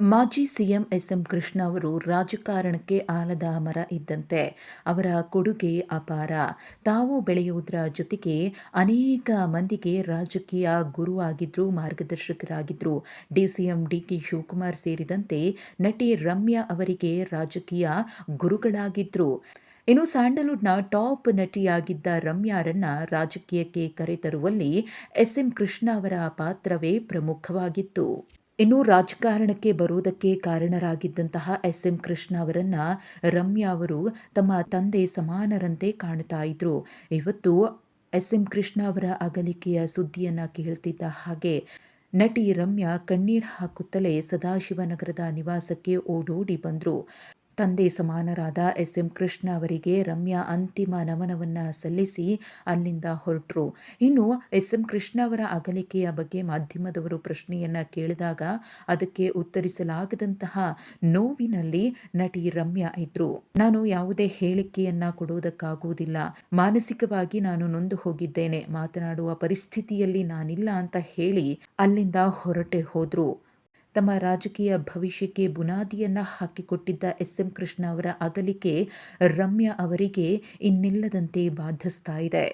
ಮಾಜಿ CM S M Krishna ಅವರು ರಾಜಕಾರಣಕ್ಕೆ ಆಲದ ಮರ ಇದ್ದಂತೆ ಅವರ ಕೊಡುಗೆ ಅಪಾರ. ತಾವು ಬೆಳೆಯುವುದರ ಜೊತೆಗೆ ಅನೇಕ ಮಂದಿಗೆ ರಾಜಕೀಯ ಗುರು ಗುರುವಾಗಿದ್ರು, ಮಾರ್ಗದರ್ಶಕರಾಗಿದ್ರು, ಡಿಸಿಎಂ ಡಿಕೆ ಶಿವಕುಮಾರ್ ಸೇರಿದಂತೆ ನಟಿ ರಮ್ಯಾ ಅವರಿಗೆ ರಾಜಕೀಯ ಗುರುಗಳಾಗಿದ್ರು. ಇನ್ನು ಸ್ಯಾಂಡಲ್ವುಡ್ನ ಟಾಪ್ ನಟಿಯಾಗಿದ್ದ ರಮ್ಯಾರನ್ನ ರಾಜಕೀಯಕ್ಕೆ ಕರೆತರುವಲ್ಲಿ ಎಸ್ಎಂ ಕೃಷ್ಣ ಅವರ ಪಾತ್ರವೇ ಪ್ರಮುಖವಾಗಿತ್ತು. ಇನ್ನು ರಾಜಕಾರಣಕ್ಕೆ ಬರುವುದಕ್ಕೆ ಕಾರಣರಾಗಿದ್ದಂತಹ ಎಸ್ ಎಂ ಕೃಷ್ಣ ಅವರನ್ನ ರಮ್ಯಾ ಅವರು ತಮ್ಮ ತಂದೆ ಸಮಾನರಂತೆ ಕಾಣ್ತಾ ಇದ್ರು. ಇವತ್ತು ಎಸ್ ಎಂ ಕೃಷ್ಣ ಅವರ ಅಗಲಿಕೆಯ ಸುದ್ದಿಯನ್ನ ಕೇಳ್ತಿದ್ದ ಹಾಗೆ ನಟಿ ರಮ್ಯಾ ಕಣ್ಣೀರ್ ಹಾಕುತ್ತಲೇ ಸದಾಶಿವನಗರದ ನಿವಾಸಕ್ಕೆ ಓಡೋಡಿ ಬಂದ್ರು. ತಂದೆ ಸಮಾನರಾದ ಎಸ್ ಎಂ ಕೃಷ್ಣ ಅವರಿಗೆ ರಮ್ಯಾ ಅಂತಿಮ ನಮನವನ್ನು ಸಲ್ಲಿಸಿ ಅಲ್ಲಿಂದ ಹೊರಟರು. ಇನ್ನು ಎಸ್ ಎಂ ಕೃಷ್ಣ ಅವರ ಅಗಲಿಕೆಯ ಬಗ್ಗೆ ಮಾಧ್ಯಮದವರು ಪ್ರಶ್ನೆಯನ್ನ ಕೇಳಿದಾಗ ಅದಕ್ಕೆ ಉತ್ತರಿಸಲಾಗದಂತಹ ನೋವಿನಲ್ಲಿ ನಟಿ ರಮ್ಯಾ ಇದ್ರು. ನಾನು ಯಾವುದೇ ಹೇಳಿಕೆಯನ್ನ ಕೊಡುವುದಕ್ಕಾಗುವುದಿಲ್ಲ. ಮಾನಸಿಕವಾಗಿ ನಾನು ನೊಂದು ಹೋಗಿದ್ದೇನೆ. ಮಾತನಾಡುವ ಪರಿಸ್ಥಿತಿಯಲ್ಲಿ ನಾನಿಲ್ಲ ಅಂತ ಹೇಳಿ ಅಲ್ಲಿಂದ ಹೊರಟೆ ಹೋದ್ರು. ತಮ್ಮ ರಾಜಕೀಯ ಭವಿಷ್ಯಕ್ಕೆ ಬುನಾದಿಯನ್ನು ಹಾಕಿಕೊಟ್ಟಿದ್ದ ಎಸ್ ಎಂ ಕೃಷ್ಣ ಅವರ ಅಗಲಿಕೆ ರಮ್ಯಾ ಅವರಿಗೆ ಇನ್ನಿಲ್ಲದಂತೆ ಬಾಧಿಸ್ತಾ ಇದೆ